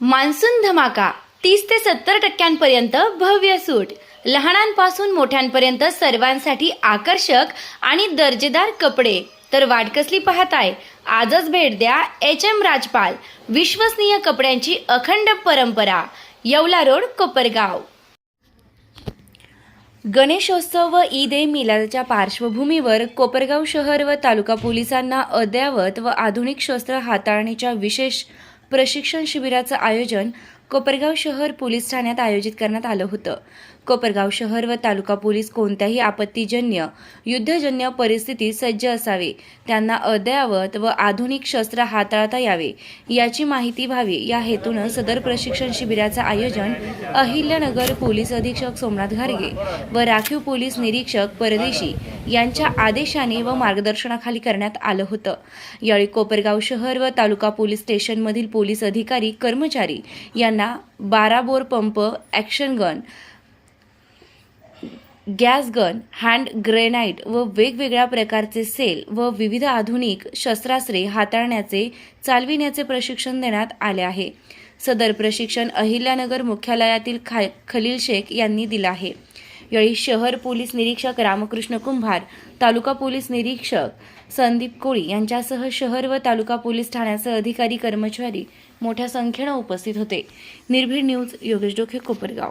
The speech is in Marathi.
मान्सून धमाका तीस ते सत्तर टक्क्यांपर्यंत भव्य सूट. लहानांपासून मोठ्यांपर्यंत सर्वांसाठी आकर्षक आणि दर्जेदार कपडे. तर वाट कसली पाहताय? आजच भेट द्या एच एम राजपाल विश्वसनीय कपड्यांची अखंड परंपरा येवला रोड कोपरगाव. गणेशोत्सव व ईद ए मिलादच्या पार्श्वभूमीवर कोपरगाव शहर व तालुका पोलिसांना अद्ययावत व आधुनिक शस्त्र हाताळणीच्या विशेष प्रशिक्षण शिबिराचं आयोजन कोपरगाव शहर पोलीस ठाण्यात आयोजित करण्यात आलं होतं. कोपरगाव शहर व तालुका पोलीस कोणत्याही आपत्तीजन्य युद्धजन्य परिस्थितीत सज्ज असावे. त्यांना अद्ययावत व आधुनिक शस्त्र हाताळता यावे. याची माहिती व्हावी. या हेतूनं सदर प्रशिक्षण शिबिराचं आयोजन अहिल्यानगर पोलीस अधीक्षक सोमनाथ घारगे व राखीव पोलीस निरीक्षक परदेशी यांच्या आदेशाने व मार्गदर्शनाखाली करण्यात आलं होतं. यावेळी कोपरगाव शहर व तालुका पोलीस स्टेशनमधील पोलीस अधिकारी कर्मचारी यांना बारा bore pump action gun gas gun hand grenade व वेगवेगळ्या प्रकारचे सेल व विविध आधुनिक शस्त्रास्त्रे हाताळण्याचे चालविण्याचे प्रशिक्षण देण्यात आले आहे. सदर प्रशिक्षण अहिल्यानगर मुख्यालयातील खा खलील शेख यांनी दिलं आहे. यावेळी शहर पोलीस निरीक्षक रामकृष्ण कुंभार तालुका पोलीस निरीक्षक संदीप कोळी यांच्यासह शहर व तालुका पोलीस ठाण्याचे अधिकारी कर्मचारी मोठ्या संख्येनं उपस्थित होते. निर्भीड न्यूज योगेश डोखे कोपरगाव.